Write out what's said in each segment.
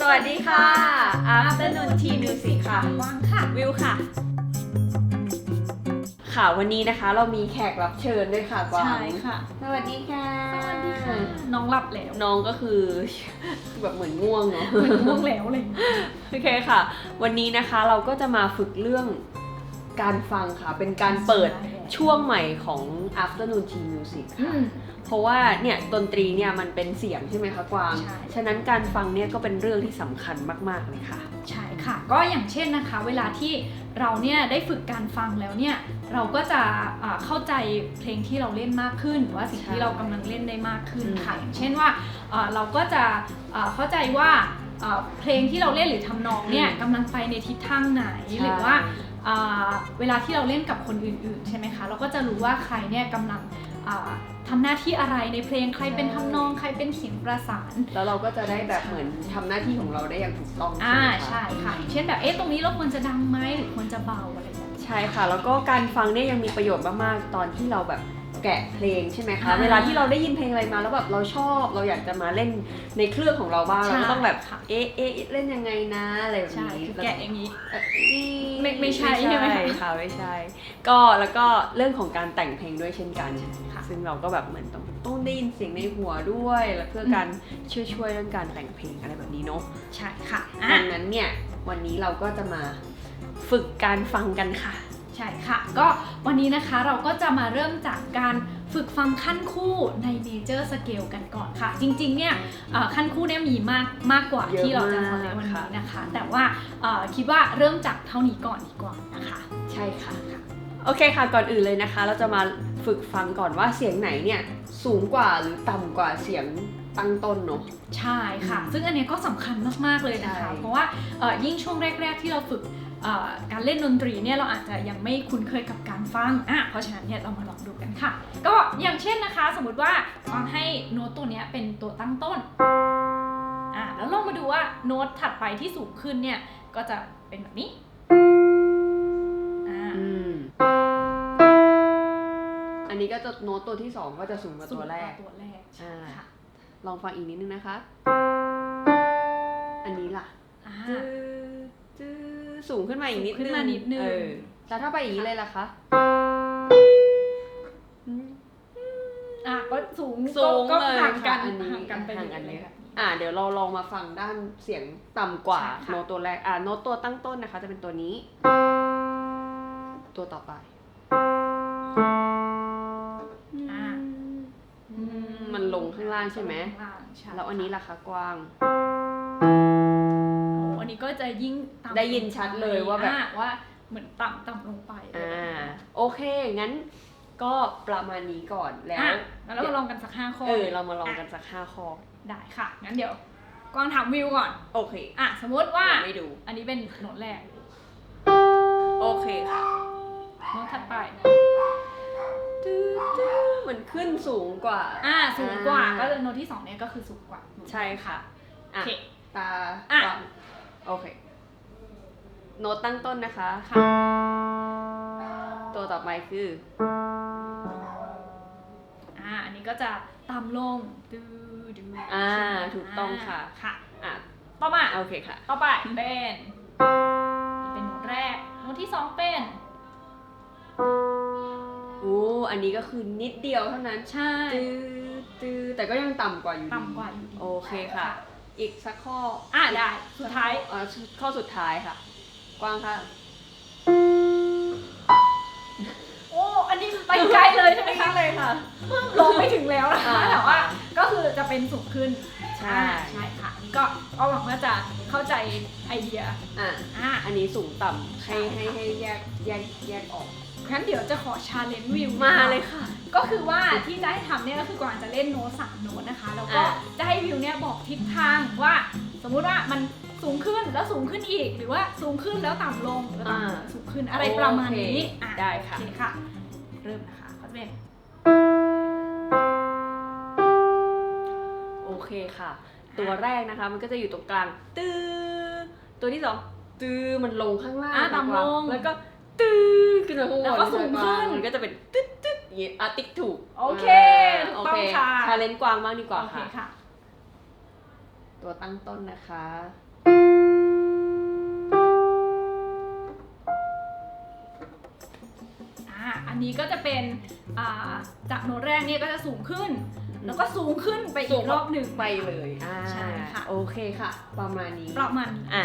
สวัสดีค่ะ Afternoon Tea Music ค่ะ ว่างค่ะ วิวค่ะ ค่ะวันนี้นะคะเรามีแขกรับเชิญด้วยค่ะกวางใช่ค่ะสวัสดีค่ะ สวัสดีค่ะ น้องหลับแล้วน้องก็คือ แบบเหมือนง่วงเนาะ เหมือนง่วงแล้วเลยโอเคค่ะ วันนี้นะคะเราก็จะมาฝึกเรื่องการฟังค่ะ เป็นการเปิดใช่แล้วช่วงใหม่ของ Afternoon Tea Music อืค่ะม เพราะว่าเนี่ยดนตรีเนี่ยมันเป็นเสียงใช่ไหมคะกวาง ใช่ ฉะนั้นการฟังเนี่ยก็เป็นเรื่องที่สำคัญมากๆเลยค่ะ ใช่ค่ะ ก็อย่างเช่นนะคะ เวลาที่เราเนี่ยได้ฝึกการฟังแล้วเนี่ยเราก็จะอ่าเข้าใจเพลงที่เราเล่นมากขึ้นหรือว่าสิ่งใช่ที่เรากำลังเล่นได้มากขึ้นอืม ค่ะอย่างเช่นว่าอ่าเราก็จะอ่าเข้าใจว่าอ่าเพลงที่เราเล่นหรือทำนองเนี่ยกำลังไปในทิศทางไหนหรือว่า อ่าเวลาที่เราเล่นกับคนอื่นๆ ใช่ไหมคะ เราก็จะรู้ว่าใครเนี่ยกำลังอ่า ทำหน้าที่อะไรในเพลงใครเป็นทำนองใครเป็นเสียงประสาน แล้วเราก็จะได้แบบเหมือนทำหน้าที่ของเราได้อย่างถูกต้องอ่าไหมคะใช่ค่ะอย่างเช่นแบบเอ๊ะตรงนี้เราควรจะดังไหมหรือควรจะเบาอะไรแบบนี้ใช่ค่ะ แล้วก็การฟังเนี่ยยังมีประโยชน์มากๆตอนที่เราแบบ แกะเพลงใช่ไหมคะ อ่าเวลาที่เราได้ยินเพลงอะไรมาแล้วแบบเราชอบเราอยากจะมาเล่นในเครื่องของเราบ้างใช่ เราก็ต้องแบบค่ะเอ๊ะเอ๊ะเล่นยังไงนะอะไรแบบใช่นี้คือแกะอย่างนี้เอ่อไม่ไม่ใช่ใช่ไหมค่ะไม่ใช่ ก็แล้วก็เรื่องของการแต่งเพลงด้วยเช่นกันค่ะ ซึ่งเราก็แบบเหมือนต้องต้องได้ยินเสียงในหัวด้วยแล้วเพื่อการช่วยช่วยเรื่องการแต่งเพลงอะไรแบบนี้เนาะ ใช่ค่ะอะ ดังนั้นเนี่ยวันนี้เราก็จะมาฝึกการฟังกันค่ะใช่ค่ะ ก็วันนี้นะคะเราก็จะมาเริ่มจากการฝึกฟังขั้นคู่ใน major scale กันก่อนค่ะ จริงๆเนี่ยเอ่อขั้นคู่เนี่ยมีมากมากกว่าเยอะที่เราจะสอนในวันมากนี้ค่ะนะคะ แต่ว่าเอ่อคิดว่าเริ่มจากเท่านี้ก่อนดีกว่านะคะ ใช่ค่ะโอเคค่ะก่อนอื่นเลยนะคะ เราจะมาฝึกฟังก่อนว่าเสียงไหนเนี่ยสูงกว่าหรือต่ำกว่าเสียงตั้งต้นเนาะใช่ค่ะอืมซึ่งอันเนี้ยก็สำคัญมากๆเลยนะคะใช่เพราะว่าเอ่อยิ่งช่วงแรก ๆ ที่เราฝึกเอ่อ การเล่นดนตรีเนี่ยเราอาจจะยังไม่คุ้นเคยกับการฟังอะเพราะฉะนั้นเนี่ยเรามาลองดูกันค่ะ ก็อย่างเช่นนะคะ สมมติว่าวางให้โน้ตตัวเนี้ยเป็นตัวตั้งต้นอะแล้วลองมาดูว่าโน้ตถัดไปที่สูงขึ้นเนี่ยก็จะเป็นแบบนี้อ่าอืมอันนี้ก็จะโน้ตตัวที่สองก็จะสูงกว่าตัวแรกสูงว่าตัวแรกใช่อ่าค่ะลองฟังอีกนิดนึงนะคะ อันนี้ล่ะอ่าจื้อจื้อ สูงขึ้นมาอีกนิดนึงสูงขึ้นมานิดนึง เออแล้วถ้าไปอย่างนี้เลยล่ะคะอืมอะก็สูงสูงก็เลยห่างกันค่ะอันนี้ห่างกันไปห่างกันเลเลยยแบบนี้อ่า เดี๋ยวเราลองมาฟังด้านเสียงต่ำกว่าใช่ค่ะ โน้ตตัวแรก อ่าโน้ตตัวตั้งต้นนะคะ จะเป็นตัวนี้ ตัวต่อไป อ่าอืมมันลงข้างล่างใช่ไหม ข้างล่างใช่แล้วอันนี้ล่ะคะกว้างโอ้อั นนี้ก็จะยิ่งต่ำได้ยินชัดเลยว่าแบบ อ่ว่าเหมือนต่ำต่ำลงไปอ่าโอเค งั้นก็ประมาณนี้ก่อนแล้วอะแล้วเรามาลองกันสักห้าข้อเออเรามาลองกันสักห้าข้อได้ค่ะงั้นเดี๋ยวกวางถามวิวก่อน โอเคอะสมมติว่า เดี๋ยวไม่ดู อันนี้เป็นโน้ตแรกโอเคค่ะโน้ตถัดไปตื้อตื้อมันขึ้นสูงกว่า อ่าสูงกว่าอ่า ก็เลยโน้ตที่สองเนี่ยก็คือสูงกว่าใช่ค่ะโออะเค ตาอะกว้าง โอเค โน้ตตั้งต้นนะคะค่ะตัวต่อไปคือ อ่า อันนี้ก็จะต่ำลงดูดูอ่าใช่ไหมถูกต้องค่ะ ค่ะ อะ ต่อมา โอเคค่ะ ต่อไปเป็น เป็นโน้ตแรก โน้ตที่สองเป็นโอ้อันนี้ก็คือนิดเดียวเท่านั้น ใช่ตื้อตื้อแต่ก็ยังต่ำกว่าอยู่ดีต่ำกว่าอยู่ดี โอเคค่ะ อีกสักข้ออะได้สุดท้ายอ่าข้อสุดท้ายค่ะ กว้างค่ะ โอ้อันนี้ไปไกลเลยใช่ไหมคะเลยค่ะลงไม่ถึงแล้วนะคะอ่าแต่ว่าก็คือจะเป็นสูงขึ้นใช่ อ่าใช่ค่ะอันนี้ก็ก็หวังว่าจะเข้าใจไอเดียอะอะอันนี้สูงต่ำให้ใช่ให้ค่ะให้แยกแยกแยกออก งั้นเดี๋ยวจะขอชาเลนจ์วิวมาเลยค่ะ ก็คือว่าที่จะให้ทำเนี่ยก็คือกวางจะเล่นโน้ตสามโน้ตนะคะ แล้วก็อะ จะให้วิวเนี่ยบอกทิศทางว่า สมมุติว่ามันสูงขึ้นแล้วสูงขึ้นอีก หรือว่าสูงขึ้นแล้วต่ำลงหรือต่ำลงสูงขึ้นอะไรประมาณนี้โอเคอะ ได้ค่ะ โอเคค่ะ เริ่มนะคะก็จะเป็นโอเคค่ะ ตัวแรกนะคะมันก็จะอยู่ตรงกลาง ตื้อตัวที่สองตื้อมันลงข้างล่างอะต่ำลง แล้วก็ตื้อ ขึ้นมาข้างบนแล้วก็สูงขึ้นก็จะเป็นตึ๊ดตึ๊ดอย่างนี้อะติ๊กถูกโอเคถูกต้องค่ะชาเลนจ์กว้างบ้างดีกว่าค่ะ ตัวตั้งต้นนะคะอันนี้ก็จะเป็นาจากโน้ตแรกเนี่ยก็จะสูงขึ้น แล้วก็สูงขึ้นไปอีกรอบหนึ่งไปเลยใช่ค่ะโอเคค่ะ ประมาณนี้ประมาณอ่า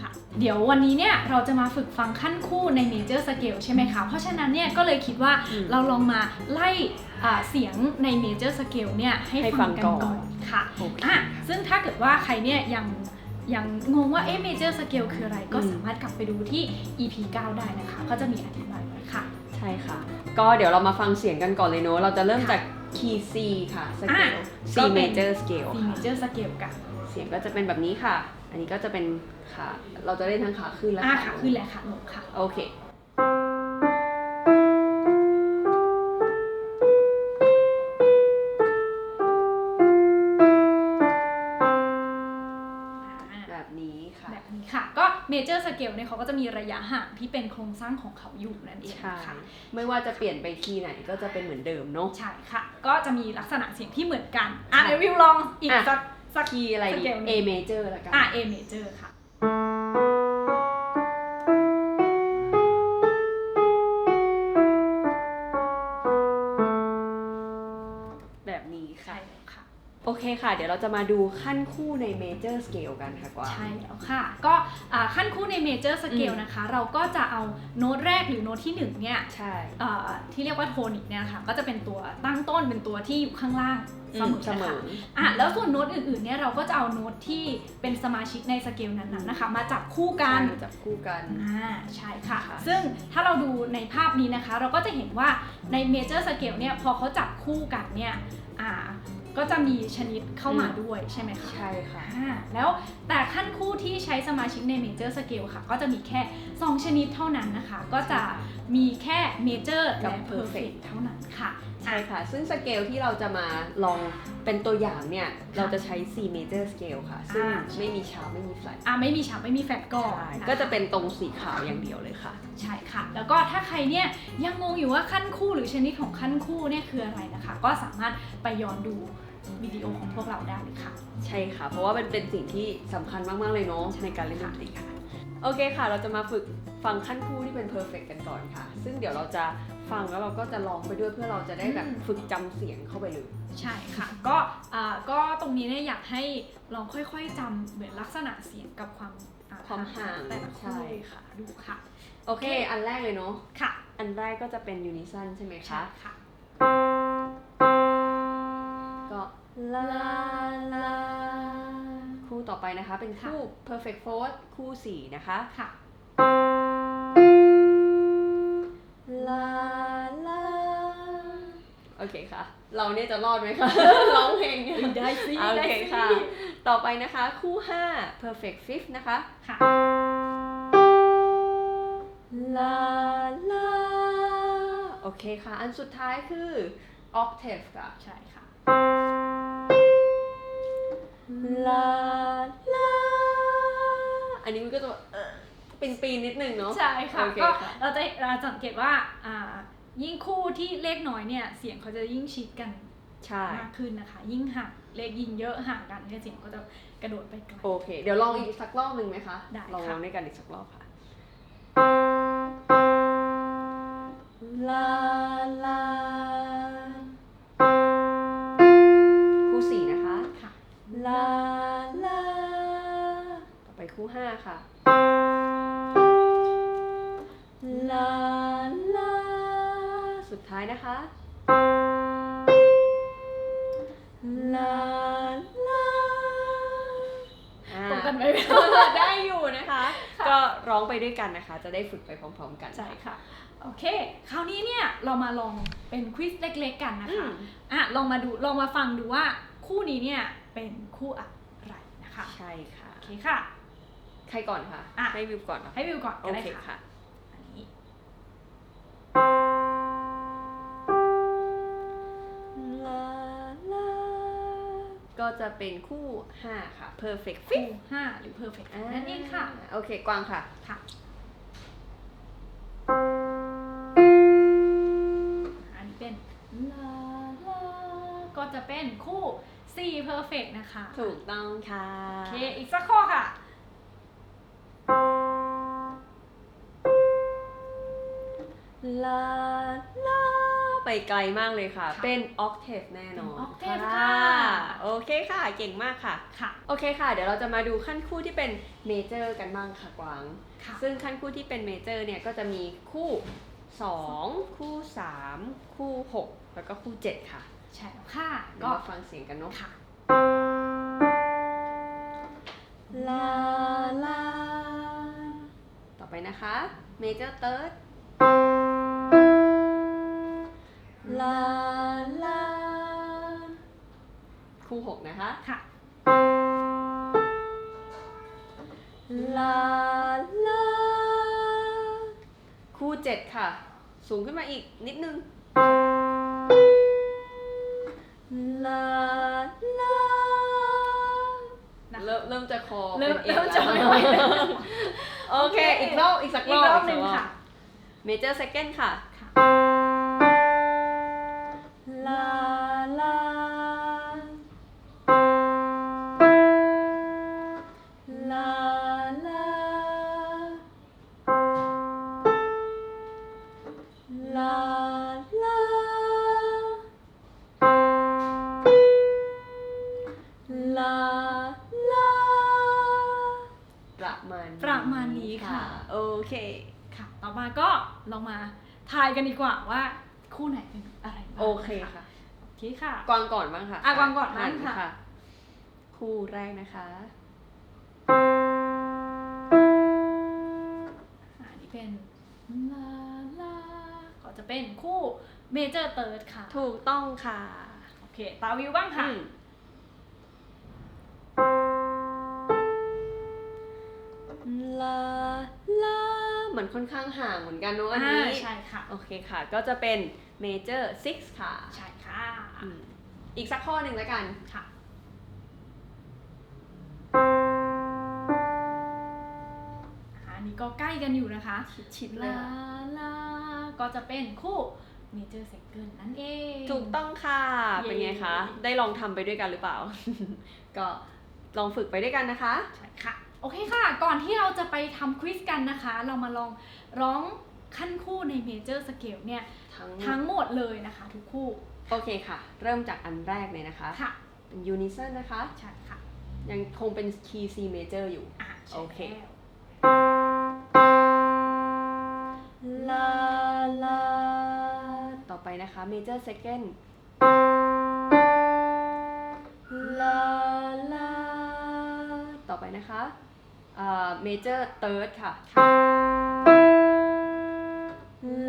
ค่ะ เดี๋ยววันนี้เนี่ยเราจะมาฝึกฟังขั้นคู่ใน major scale ใช่ไหมคะ เพราะฉะนั้นเนี่ยก็เลยคิดว่าอืมเราลองมาไล่อ่าเสียงใน major scale เนี่ยให้ให้ฟัฟังงกันก่อนก่อนค่ะโอเคอะ ซึ่งถ้าเกิดว่าใครเนี่ยยังยังงงว่าเอ๊ะ major scale คืออะไรก็อืมสามารถกลับไปดูที่ EP 9 ได้นะคะ ก็จะมีอธิบายไว้ค่ะ ใช่ค่ะ ก็เดี๋ยวเรามาฟังเสียงกันก่อนเลยเนอะเราจะเริ่มจากคีย์ C ค่ะสเกลอะ C ก็เป็น major scale C ค่ะ major scale กันเสียงก็จะเป็นแบบนี้ค่ะ อันนี้ก็จะเป็นขาเราจะเล่นทั้งขาขึ้นและอะขาค่ะลงขึ้นและค่ะลงค่ะ โอเคอ่าแบบนี้ค่ะ แบบนี้ค่ะ ก็ major scale เนี่ยเขาก็จะมีระยะห่างที่เป็นโครงสร้างของเขาอยู่นั่นเองใช่ค่ะ ไม่ว่าจะเปลี่ยนไปคีย์ไหนก็จะเป็นเหมือนเดิมเนาะ ใช่ค่ะ ก็จะมีลักษณะเสียงที่เหมือนกัน อะใช่เดี๋ยววิวลองอีกอะสักสัก คีย์อะไรดี สเกลหนึ่ง A major ละกัน อะ A major ค่ะ เคค่ะเดี๋ยวเราจะมาดูขั้นคู่ใน major scale กันค่ะกวางใช่แล้วค่ะ ก็อ่าขั้นคู่ใน major scale อืมนะคะ เราก็จะเอาโน้ตแรกหรือโน้ตที่หนึ่งเนี่ยใช่เอ่อที่เรียกว่าโทนิกเนี่ยนะคะก็จะเป็นตัวตั้งต้นเป็นตัวที่อยู่ข้างล่างเสมอเสนะมคะออะแล้วส่วนโน้ตอื่นๆเนี่ยเราก็จะเอาโน้ตที่เป็นสมาชิกในสเกลนั้นๆนะคะ มาจับคู่กันจับคู่กันอ่าใช่ค่ะค่ะซึ่งถ้าเราดูในภาพนี้นะคะ เราก็จะเห็นว่าในเมเจอร์สเกลเนี่ยพอเขาจับคู่กันเนี่ยอ่า ก็จะมีชนิดเข้ามาด้วยใช่ไหมคะใช่ค่ะอ่าแล้วแต่ขั้นคู่ที่ใช้สมาชิกในเมเจอร์สเกลค่ะ ก็จะมีแค่ 2 ชนิดเท่านั้นนะคะ ก็จะมีแค่เมเจอร์กับและเพอร์เฟก perfect เท่านั้นค่ะใช่ค่ะ ซึ่งสเกลที่เราจะมาลองเป็นตัวอย่างเนี่ย เราจะใช้ C major scale ค่ะ ซึ่งอ่าไม่มีชาร์ปไม่มีแฟลตอ่าไม่มีฉากไม่มีแฟลตก่อนใช่คก็จะเป็นตรงสีขาวอย่างเดียวเลยค่ะ ใช่ค่ะ แล้วก็ถ้าใครเนี่ยยังงงอยู่ว่าขั้นคู่หรือชนิดของขั้นคู่เนี่ยคืออะไรนะคะ ก็สามารถไปย้อนดู วิดีโอของพวกเราได้เลยค่ะ ใช่ค่ะ เพราะว่ามันเป็นสิ่งที่สำคัญมาก ๆ เลยเนาะในการเล่นดนตรีค่ะ โอเคค่ะ เราจะมาฝึกฟังขั้นคู่ที่เป็น perfect กันก่อนค่ะ ซึ่งเดี๋ยวเราจะฟังแล้วเราก็จะลองไปด้วยเพื่อเราจะได้แบบอืม ฝึกจำเสียงเข้าไปเลย ใช่ค่ะ ก็อ่าก็ตรงนี้เนี่ยอยากให้ลองค่อยๆจำเหมือนลักษณะเสียงกับความอ่ความห่างแต่ละใช่คู่ค่ะ ดูค่ะโอเค อันแรกเลยเนาะ ค่ะอันแรกก็จะเป็นยูนิซันใช่ไหมใช่คะ ค่ะก็ ลาลาคู่ต่อไปนะคะ เป็นคู่ perfect fourth คู่สี่นะคะค่ะลาลาโอเคค่ะ เราเนี่ยจะรอดไหมคะ ร้องเพลงเนี่ยได้สิโอได้เคสิค่ะ ต่อไปนะคะ คู่ 5 perfect fifth นะคะค่ะลาลาโอเคค่ะ อันสุดท้ายคือ octave ค่ะ ใช่ค่ะ ลาลาอันนี้มันก็จะเอ่อปีนปีนๆนิดนึงเนาะ ใช่ค่ะ โอเคก็ค่ะ เราจะเราสังเกตว่าอ่า ยิ่งคู่ที่เลขน้อยเนี่ย เสียงเขาจะยิ่งชิดกันใช่ มากขึ้นนะคะ ยิ่งห่างเลขยิ่งเยอะห่างกันเนี่ยเสียงก็จะกระโดดไปไกล โอเค เดี๋ยวลองอีกสักรอบหนึ่งไหมคะได้ลองค่ะร้องด้วยกันอีกสักรอบค่ะ ด้วยกันนะคะ จะได้ฝึกไปพร้อม ๆ กันใช่ค่ะโอเค คราวนี้เนี่ยเรามาลองเป็นควิสเล็ก ๆ กันนะอืคะมอะลองมาดูลองมาฟังดูว่าคู่นี้เนี่ยเป็นคู่อะไรนะคะ ใช่ค่ะโอเคค่ะ ใครก่อนคะอะให้วิวก่อนเหรอให้วิวก่อนโอก็ได้เคค่ะ ค่ะ จะเป็นคู่ 5 ค่ะ perfect คู่ fit ห้าหรือ perfect นั่นเองค่ะ โอเค กวางค่ะ ค่ะ อันนี้เป็นลาลาก็จะเป็นคู่4 perfect นะคะ ถูกต้องค่ะ โอเค อีกสักข้อค่ะ ลาล ไกลมากเลยค่ะ ค่ะเป็น octave แน่นอนเป็น octave ค่ะโอเคค่ะ เก่งมากค่ะ ค่ะ โอเคค่ะ เดี๋ยวเราจะมาดูขั้นคู่ที่เป็นเมเจอร์กันบ้างค่ะกวาง ค่ะ ซึ่งขั้นคู่ที่เป็นเมเจอร์เนี่ยก็จะมีคู่ 2 คู่ 3 คู่ 6 แล้วก็คู่ 7 ค่ะใช่แล้วค่ะ เดี๋ยวก็ มาฟังเสียงกันเนาะ ค่ะ ลา ลา ต่อไปนะคะ เมเจอร์เติร์ด 6 นะคะ ค่ะ ลา ลา คู่ 7 ค่ะ สูงขึ้นมาอีกนิดนึง ลา ลานะคะเริ่มเริ่มจะคอเริ่มป็นอกเริ่มจะแล้วไม่ไหวแล้ว โอเค อีกรอบ อีกสักรอีอกบรอบหนึ่งค่ะ เมเจอร์เซคันด์ค่ะ ก็ลองมาทายกันดีกว่าว่าคู่ไหนเป็นอะไรบ้างโอเคค่ะ โอเคค่ะกวางก่อนบ้างค่ะอะกวางก่อนบ้างอ่ค่ะ คู่แรกนะคะอันนี้เป็นลาลาก็จะเป็นคู่เมเจอร์เติร์ดค่ะ ถูกต้องค่ะ โอเค ตาวิวบ้างค่ะ อนค่อนข้างห่างเหมือนกันเนอะอันนี้อ่าใช่ค่ะ โอเคค่ะ ก็จะเป็น major six ค่ะ ใช่ค่ะอืมอีกสักข้อหนึ่งแล้วกันค่ะ อันนี้ก็ใกล้กันอยู่นะคะ ชิดๆเลยลาค่ะลาก็จะเป็นคู่เมเจอร์เซคันนั่นเอง ถูกต้องค่ะเย้เป็นไงคะ ได้ลองทำไปด้วยกันหรือเปล่า ก็ลองฝึกไปด้วยกันนะคะ ใช่ค่ะ โอเคค่ะ ก่อนที่เราจะไปทำควิสกันนะคะ เรามาลองร้องขั้นคู่ในเมเจอร์สเกลเนี่ยทั้งทั้งหมดเลยนะคะทุกคู่ โอเคค่ะ เริ่มจากอันแรกเลยนะคะค่ะเป็น unison นะคะ ใช่ค่ะ ยังคงเป็น key C major อยู่อะใช่โอเคแล้วลา ลา ต่อไปนะคะ major second ลา ลา ต่อไปนะคะ อ่า major third ค่ะ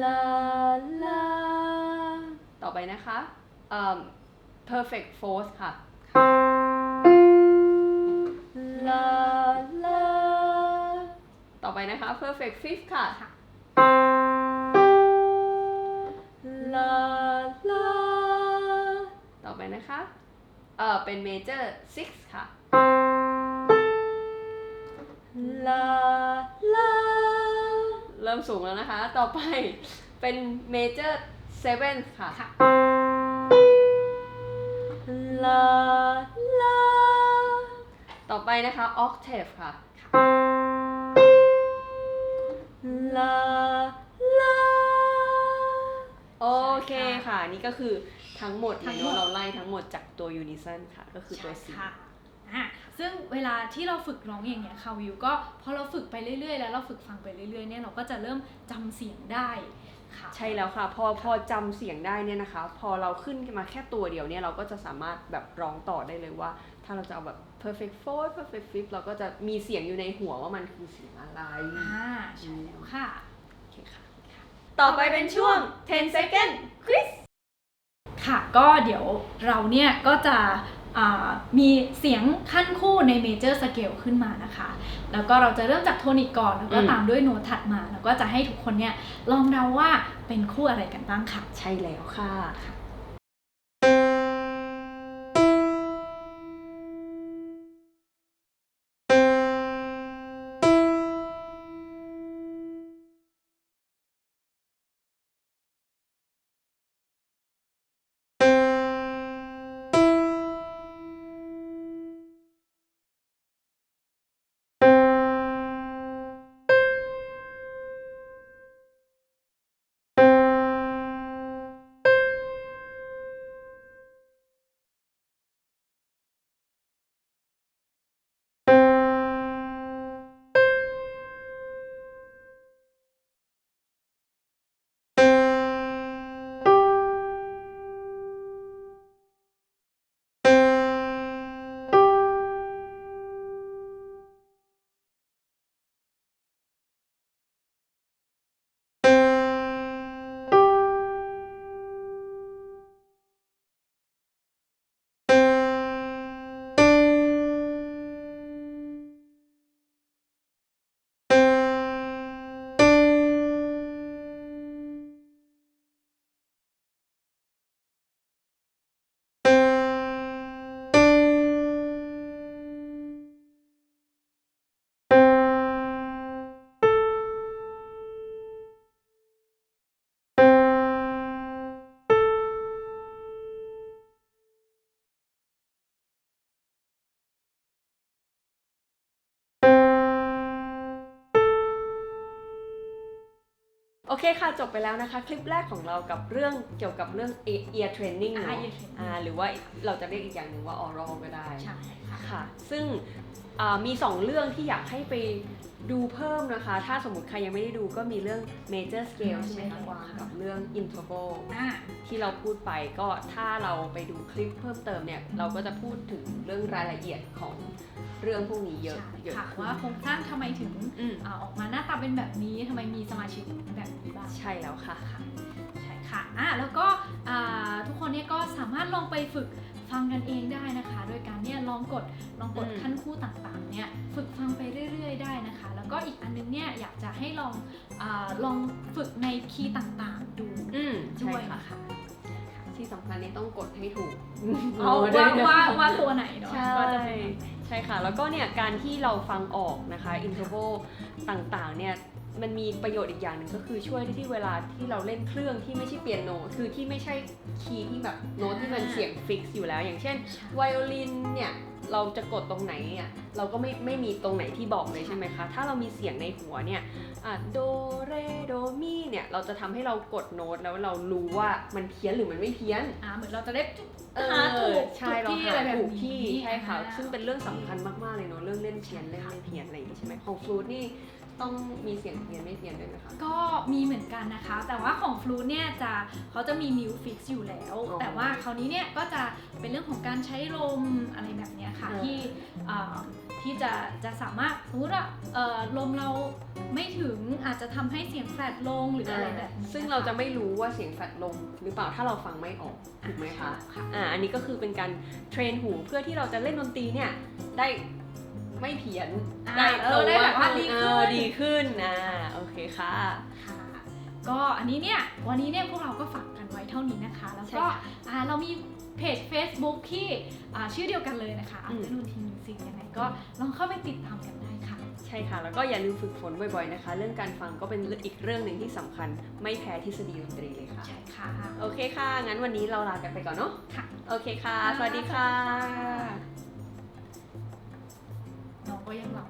ลาลาต่อไปนะคะอ่า perfect fourth ค่ะลาลาต่อไปนะคะ perfect fifth ค่ะค่ะลาลาต่อไปนะคะเอ่อเป็น major six ค่ะ ลาลาเริ่มสูงแล้วนะคะ ต่อไปเป็น major seven ค่ะค่ะลาลาต่อไปนะคะ octave ค่ะลาลาโอเคค่ะ นี่ก็คือทั้งหมดทั้เลยงหมเนาะดเราไล่ทั้งหมดจากตัว unison ค่ะ ก็คือตัว C ใช่ค่ะ อะซึ่งเวลาที่เราฝึกร้องอย่างเงี้ยค่ะวิวก็พอเราฝึกไปเรื่อยๆ แล้วเราฝึกฟังไปเรื่อยๆเนี่ยเราก็จะเริ่มจำเสียงได้ค่ะ ใช่แล้วค่ะ พอพอจำเสียงได้เนี่ยนะคะ พอเราขึ้นมาแค่ตัวเดียวเนี่ยเราก็จะสามารถแบบร้องต่อได้เลยว่า ถ้าเราจะเอาแบบ perfect fourth perfect fifth เราก็จะมีเสียงอยู่ในหัวว่ามันคือเสียงอะไรอ่าใช่แล้วค่ะโอเคค่ะ ต่อไปเป็นช่วง 10 second quiz ค่ะก็เดี๋ยวเราเนี่ยก็จะอ่า มีเสียงขั้นคู่ในเมเจอร์สเกลขึ้นมานะคะ แล้วก็เราจะเริ่มจากโทนิกก่อน แล้วก็อืมตามด้วยโน้ตถัดมา แล้วก็จะให้ทุกคนเนี่ยลองเดาว่าเป็นคู่อะไรกันบ้างค่ะ ใช่แล้วค่ะ โอเคค่ะ จบไปแล้วนะคะ คลิปแรกของเรากับเรื่องเกี่ยวกับเรื่อง ear training อ่าเนาะ ear training อ่าหรือว่าเราจะเรียกอีกอย่างหนึ่งว่า oral ก็ได้ ใช่ค่ะ ค่ะ ซึ่งอ่ามี 2 เรื่องที่อยากให้ไปดูเพิ่มนะคะ ถ้าสมมติใครยังไม่ได้ดูก็มีเรื่อง major scale ใช่ไหมคะกวางกับเรื่อง interval อ่า ที่เราพูดไปก็ถ้าเราไปดูคลิปเพิ่มเติมเนี่ย เราก็จะพูดถึงเรื่องรายละเอียดของ เรื่องพวกนี้เยอะใช่เยอะค่ะขึ้นว่าโครงสร้างทำไมถึงอืมอ่าออกมาหน้าตาเป็นแบบนี้ทำไมมีสมาชิกแบบนี้บ้างใช่แล้วค่ะค่ะใช่ค่ะอะแล้วก็อ่าทุกคนเนี่ยก็สามารถลองไปฝึกฟังกันเองได้นะคะ โดยการเนี่ยลองกดลองกดอืมขั้นคู่ต่างๆเนี่ยฝึกฟังไปเรื่อย ๆ ได้นะคะ แล้วก็อีกอันนึงเนี่ยอยากจะให้ลองอาลองฝึกในคีย์ต่างๆดูอืมด้ใช่วยค่ะนะคะที่สำคัญเนี่ยต้องกดให้ถูกเอาด้ว่านะว่าว่าตัวไหนเนาะใช่ว่าจะเป็น ใช่ค่ะ แล้วก็เนี่ยการที่เราฟังออกนะคะ interval ต่างๆเนี่ยมันมีประโยชน์อีกอย่างหนึ่งก็คือช่วยที่เวลาที่เราเล่นเครื่องที่ไม่ใช่เปียโน คือที่ไม่ใช่คีย์ที่แบบโน้ตที่มันเสียงฟิกซ์อยู่แล้ว อย่างเช่นไวโอลินเนี่ยเราจะกดตรงไหนเนี่ย เราก็ไม่ไม่มีตรงไหนที่บอกเลยใช่ไหมคะ ถ้าเรามีเสียงในหัวเนี่ยอะโดเรโดมีเนี่ยเราจะทำให้เรากดโน้ตแล้วเรารู้ว่ามันเพี้ยนหรือมันไม่เพี้ยนอ่าเหมือนเราจะได้เออหาถูกใช่เราถูกที่หาอะไรแบบถูกนี้ที่ใช่ค่ะอ่าซึ่งเป็นเรื่องสำคัญมากๆเลยเนาะเรื่องเล่นเพี้ยนเล่นไม่เพี้ยนอะไรอย่างนี้ใช่ไหมของฟลูดนี่ต้องมีเสียงเพี้ยนไม่เพี้ยนด้วยไหมคะ ก็มีเหมือนกันนะคะ แต่ว่าของฟลูตเนี่ยจะเขาจะมีมิวฟิกซ์อยู่แล้วอ๋อแต่ว่าคราวนี้เนี่ยก็จะเป็นเรื่องของการใช้ลมอะไรแบบเนี้ยค่ะอ่าที่เอ่อ ที่จะจะสามารถสมมติว่าเอ่อลมเราไม่ถึงอาจจะทำให้เสียงแฟลตลงหรืออะไรแบบนี้ซึ่งเราจะไม่รู้ว่าเสียงแฟดลงหรือเปล่าถ้าเราฟังไม่ออกถูกไหมคะค่ะอ่าอันนี้ก็คือเป็นการเทรนหูเพื่อที่เราจะเล่นดนตรีเนี่ยได้ไม่เพี้ยนอ่าเออได้แบบว่าดีเอขึ้อนดีขึ้นอ่าโอเคค่ะค่ะก็อันนี้เนี่ยวันนี้เนี่ยพวกเราก็ฝากกันไว้เท่านี้นะคะ แล้วใช่ก็ค่ะอ่าเรามี เพจ Facebook ที่อ่าชื่อเดียวกันเลยนะคะอือัมลเทอร์นูทีมิวสิกยังไงก็ลองเข้าไปติดตามกันได้ค่ะ ใช่ค่ะ แล้วก็อย่าลืมฝึกฝนบ่อยๆนะคะ เรื่องการฟังก็เป็นอีกเรื่องหนึ่งที่สำคัญ ไม่แพ้ทฤษฎีดนตรีเลยค่ะ ใช่ค่ะ โอเคค่ะ งั้นวันนี้เราลากันไปก่อนเนาะค่ะโอเคค่ะ สวัสดีค่ะน้องก็ยังหลับ